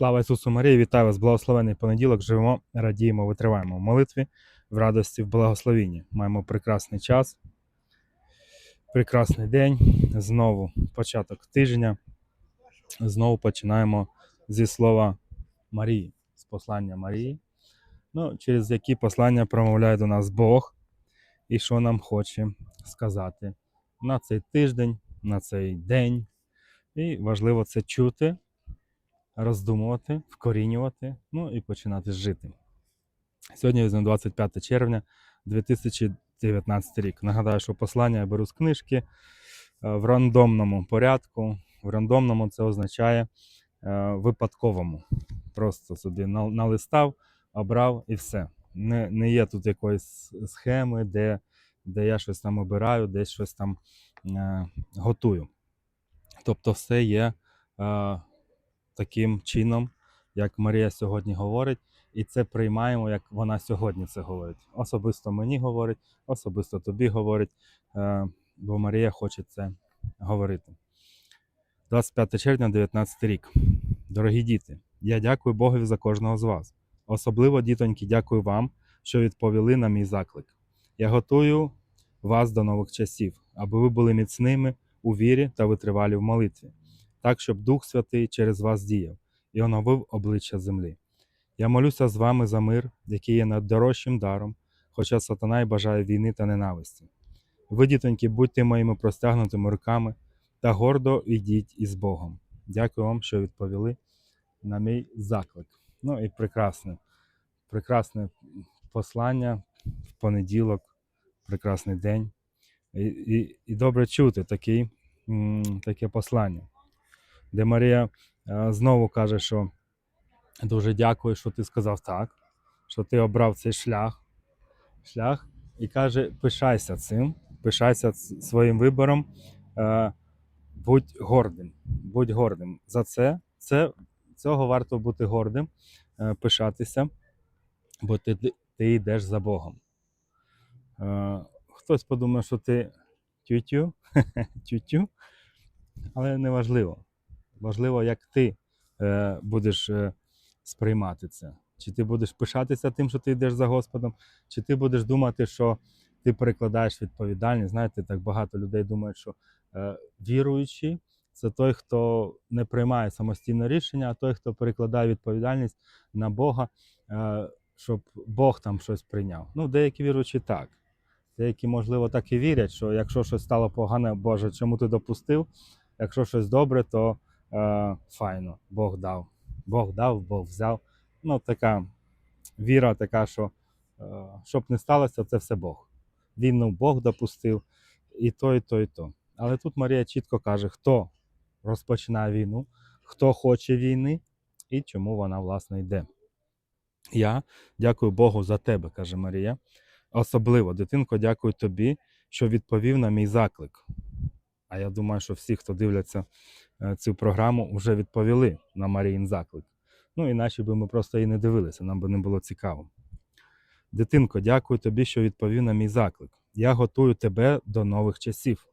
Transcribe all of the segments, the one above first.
Слава Ісусу Марії, вітаю вас, благословений понеділок. Живемо, радіємо, витриваємо в молитві, в радості, в благословінні. Маємо прекрасний час, прекрасний день. Знову початок тижня. Знову починаємо зі слова Марії, з послання Марії. Ну, через які послання промовляє до нас Бог і що нам хоче сказати на цей тиждень, на цей день. І важливо це чути роздумувати, вкорінювати, ну і починати жити. Сьогодні візьмемо 25 червня 2019 рік. Нагадаю, що послання я беру з книжки е, в рандомному порядку. В рандомному це означає е, випадковому. Просто собі налистав, обрав і все. Не, не є тут якоїсь схеми, де, де я щось там обираю, десь щось там е, готую. Тобто, все є е, таким чином, як Марія сьогодні говорить, і це приймаємо, як вона сьогодні це говорить. Особисто мені говорить, особисто тобі говорить, е, бо Марія хоче це говорити. 25 червня, 19 рік. Дорогі діти, я дякую Богові за кожного з вас. Особливо, дітоньки, дякую вам, що відповіли на мій заклик. Я готую вас до нових часів, аби ви були міцними у вірі та витривалі в молитві так, щоб Дух Святий через вас діяв і оновив обличчя землі. Я молюся з вами за мир, який є найдорожчим даром, хоча сатана й бажає війни та ненависті. Ви, дітоньки, будьте моїми простягнутими руками та гордо йдіть із Богом. Дякую вам, що відповіли на мій заклик. Ну і прекрасне, прекрасне послання в понеділок, прекрасний день. І, і, і добре чути такий, таке послання де Марія е, знову каже, що дуже дякую, що ти сказав так, що ти обрав цей шлях, шлях і каже: пишайся цим, пишайся своїм вибором, е, будь гордим, будь гордим. За це, це цього варто бути гордим, е, пишатися, бо ти, ти йдеш за Богом. Хтось подумає, що ти тютю, тютю, але не важливо. Як ти е, будеш е, сприймати це. Чи ти будеш пишатися тим, що ти йдеш за Господом, чи ти будеш думати, що ти перекладаєш відповідальність. Знаєте, так багато людей думають, що е, віруючий це той, хто не приймає самостійне рішення, а той, хто перекладає відповідальність на Бога, е, щоб Бог там щось прийняв. Ну, деякі віруючі так. Деякі, можливо, так і вірять, що якщо щось стало погане, Боже, чому ти допустив? Якщо щось добре, то е, файно, Бог дав. Бог дав, Бог взяв. Ну, така віра, така, що е, щоб не сталося, це все Бог. Війну Бог допустив, і то, і то, і то. Але тут Марія чітко каже, хто розпочинає війну, хто хоче війни і чому вона, власне, йде. Я дякую Богу за тебе, каже Марія. Особливо, дитинко, дякую тобі, що відповів на мій заклик. А я думаю, що всі, хто дивляться е, цю програму, вже відповіли на Маріїн заклик. Ну, іначе би ми просто і не дивилися, нам би не було цікаво. Дитинко, дякую тобі, що відповів на мій заклик. Я готую тебе до нових часів.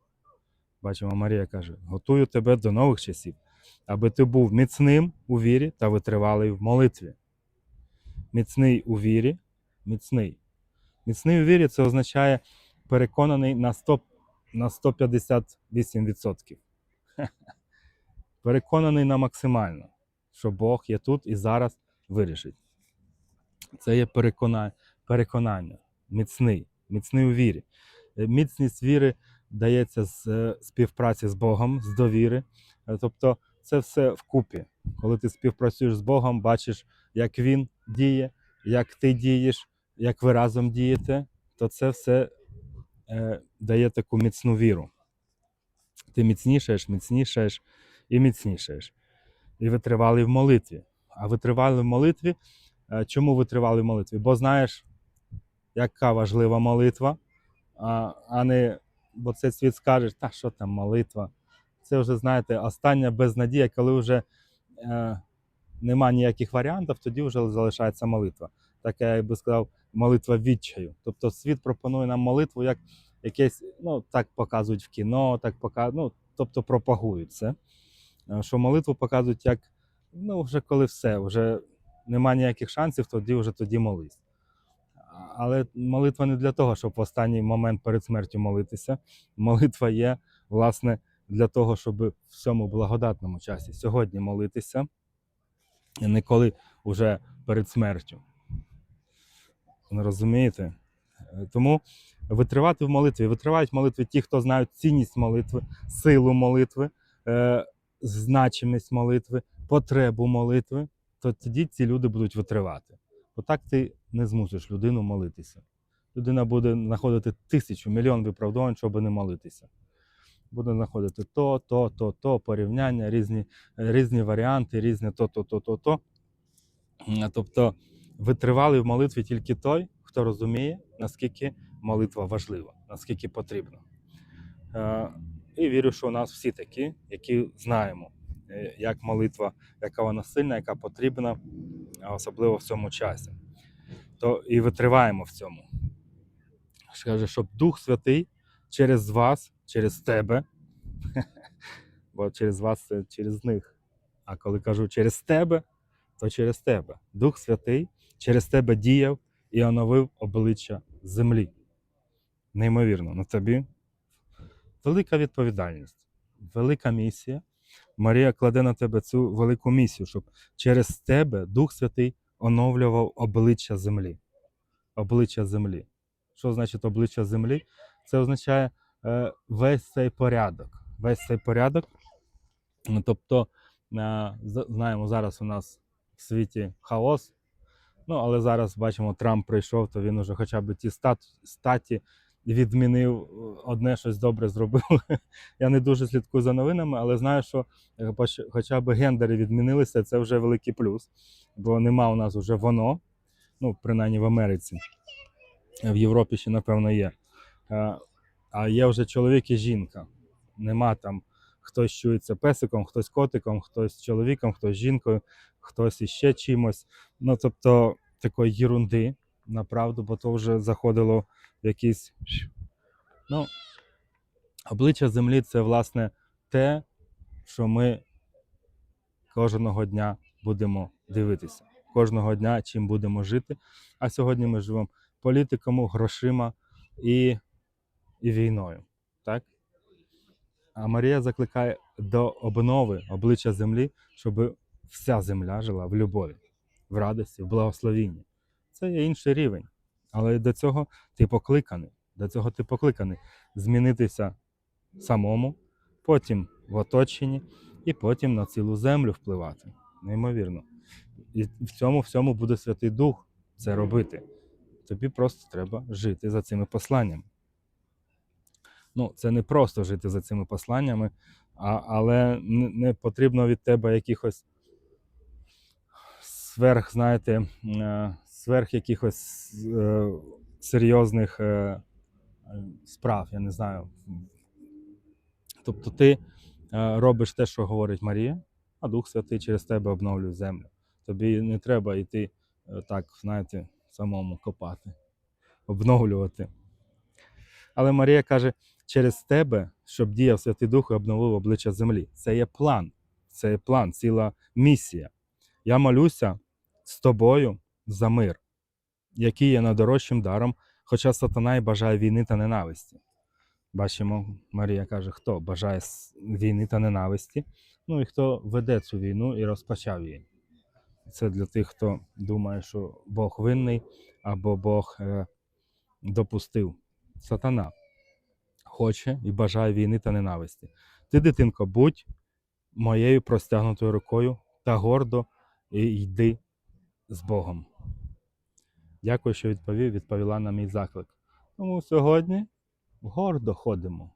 Бачимо, Марія каже: готую тебе до нових часів, аби ти був міцним у вірі та витривалий в молитві. Міцний у вірі, міцний. Міцний у вірі це означає переконаний на 100, на 158%. Переконаний на максимально, що Бог є тут і зараз вирішить. Це є переконання, переконання міцний, міцний у вірі. Е, Міцність віри дається з е, співпраці з Богом, з довіри. Е, Тобто це все вкупі. Коли ти співпрацюєш з Богом, бачиш, як Він діє, як ти дієш, як ви разом дієте, то це все е, дає таку міцну віру. Ти міцнішаєш, міцнішаєш і міцнішаєш. І витривалий в молитві. А витривалий в молитві. е, Чому витривалий в молитві? Бо знаєш, яка важлива молитва, а, а не, бо цей світ скаже, та що там молитва. Це вже, знаєте, остання безнадія, коли вже е, нема ніяких варіантів, тоді вже залишається молитва. Така, я би сказав, молитва відчаю. Тобто світ пропонує нам молитву як якесь, ну, так показують в кіно, так показують, ну, тобто пропагують це. Е, Що молитву показують як Ну, вже коли все, вже нема ніяких шансів, тоді вже тоді молись. Але молитва не для того, щоб в останній момент перед смертю молитися. Молитва є, власне, для того, щоб в цьому благодатному часі сьогодні молитися, і не коли вже перед смертю. Розумієте? Е, Тому витривати в молитві, витривають в молитві ті, хто знають цінність молитви, силу молитви, е, значимість молитви, потребу молитви, то тоді ці люди будуть витривати. Отак ти не змусиш людину молитися. Людина буде знаходити тисячу, мільйон виправдовань, щоб не молитися. Буде знаходити то, то, то, то, порівняння, різні, різні варіанти, різні то, то, то, то, то. Тобто витривалий в молитві тільки той, хто розуміє, наскільки молитва важлива, наскільки потрібна. Е, І вірю, що у нас всі такі, які знаємо, е, як молитва, яка вона сильна, яка потрібна, особливо в цьому часі. То і витриваємо в цьому. Каже, щоб Дух Святий через вас, через тебе, бо через вас це через них. А коли кажу через тебе, то через тебе. Дух Святий через тебе діяв і оновив обличчя землі. Неймовірно, на тобі велика відповідальність, велика місія. Марія кладе на тебе цю велику місію, щоб через тебе Дух Святий оновлював обличчя землі. Обличчя землі. Що значить обличчя землі? Це означає е, весь цей порядок. Весь цей порядок. Тобто, е, знаємо, зараз у нас в світі хаос. Ну, але зараз бачимо, Трамп прийшов, то він уже хоча б ті стат, статі відмінив, е, одне щось добре зробив. Я не дуже слідкую за новинами, але знаю, що е, хоча б гендери відмінилися, це вже великий плюс. Бо нема у нас вже воно, ну, принаймні в Америці. В Європі ще, напевно, є. Е, А є вже чоловік і жінка. Нема там хтось чується песиком, хтось котиком, хтось чоловіком, хтось жінкою, хтось іще чимось. Ну, тобто такої єрунди, направду, бо то вже заходило в якісь. Ну, обличчя землі це, власне, те, що ми кожного дня будемо дивитися. Кожного дня чим будемо жити. А сьогодні ми живемо політиками, грошима і, і війною. Так? А Марія закликає до обнови обличчя землі, щоб вся земля жила в любові, в радості, в благословінні. Це є інший рівень. Але до цього ти покликаний. До цього ти покликаний змінитися самому, потім в оточенні, і потім на цілу землю впливати. Неймовірно. І в цьому всьому буде Святий Дух це робити. Тобі просто треба жити за цими посланнями. Ну, це не просто жити за цими посланнями, а, але не, потрібно від тебе якихось сверх, знаєте, е, сверх якихось е, серйозних е, справ, я не знаю. Тобто ти робиш те, що говорить Марія, а Дух Святий через тебе обновлює землю. Тобі не треба йти так, знаєте, самому копати, обновлювати. Але Марія каже, через тебе, щоб діяв Святий Дух і обновив обличчя землі. Це є план, це є план, ціла місія. Я молюся з тобою за мир, який є найдорожчим даром, хоча сатана і бажає війни та ненависті. Бачимо, Марія каже, хто бажає війни та ненависті, ну і хто веде цю війну і розпочав її. Це для тих, хто думає, що Бог винний або Бог е, допустив. Сатана хоче і бажає війни та ненависті. Ти, дитинко, будь моєю простягнутою рукою та гордо йди з Богом. Дякую, що відповів, відповіла на мій заклик. Тому сьогодні гордо ходимо.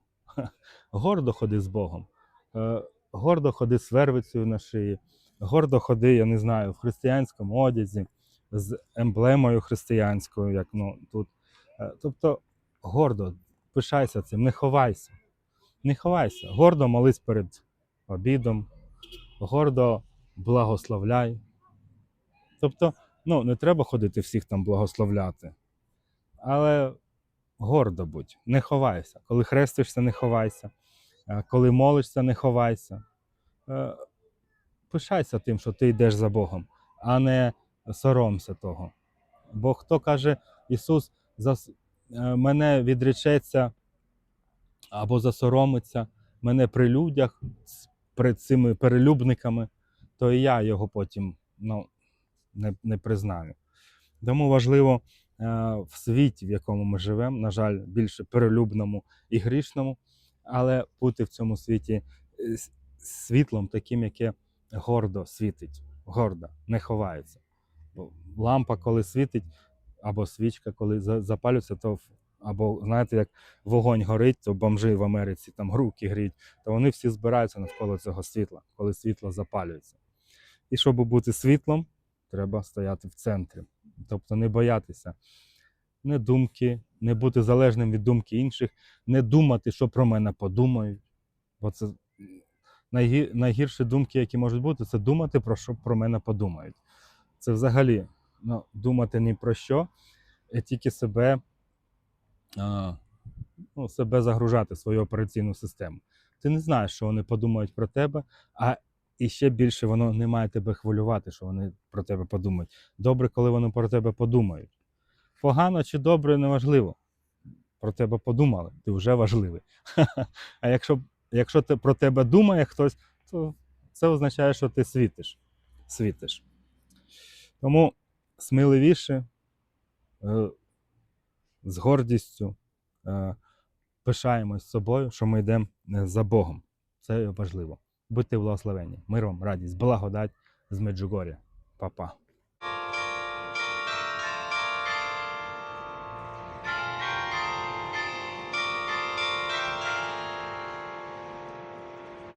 Гордо ходи з Богом. Е, Гордо ходи з вервицею на шиї. Гордо ходи, я не знаю, в християнському одязі, з емблемою християнською, як ну, тут. Е, Тобто гордо, пишайся цим, не ховайся. Не ховайся. Гордо молись перед обідом, гордо благословляй. Тобто, ну, не треба ходити всіх там благословляти. Але гордо будь, не ховайся. Коли хрестишся, не ховайся. Е, Коли молишся, не ховайся. Е, пишайся тим, що ти йдеш за Богом, а не соромся того. Бо хто каже, Ісус зас... е, мене відречеться або засоромиться мене при людях перед цими перелюбниками, то і я його потім ну, не, не признаю. Тому важливо е, в світі, в якому ми живемо, на жаль, більше перелюбному і грішному, але бути в цьому світі е, світлом, таким, яке гордо світить, гордо, не ховається. Лампа, коли світить, або свічка, коли запалюється, то або знаєте, як вогонь горить, то бомжи в Америці там руки гріють, то вони всі збираються навколо цього світла, коли світло запалюється. І щоб бути світлом, треба стояти в центрі. Тобто не боятися не думки, не бути залежним від думки інших, не думати, що про мене подумають. Бо це найгірші думки, які можуть бути, це думати, про що про мене подумають. Це взагалі ну, думати ні про що, а тільки себе, ну, себе загружати, свою операційну систему. Ти не знаєш, що вони подумають про тебе, а і ще більше воно не має тебе хвилювати, що вони про тебе подумають. Добре, коли вони про тебе подумають. Погано чи добре, неважливо. Про тебе подумали, ти вже важливий. А якщо, якщо те- про тебе думає хтось, то це означає, що ти світиш. світиш. Тому сміливіше, е, з гордістю е, пишаємось собою, що ми йдемо е, за Богом. Це важливо. Будьте благословені. Мир вам, радість, благодать з Меджугоря. Па-па.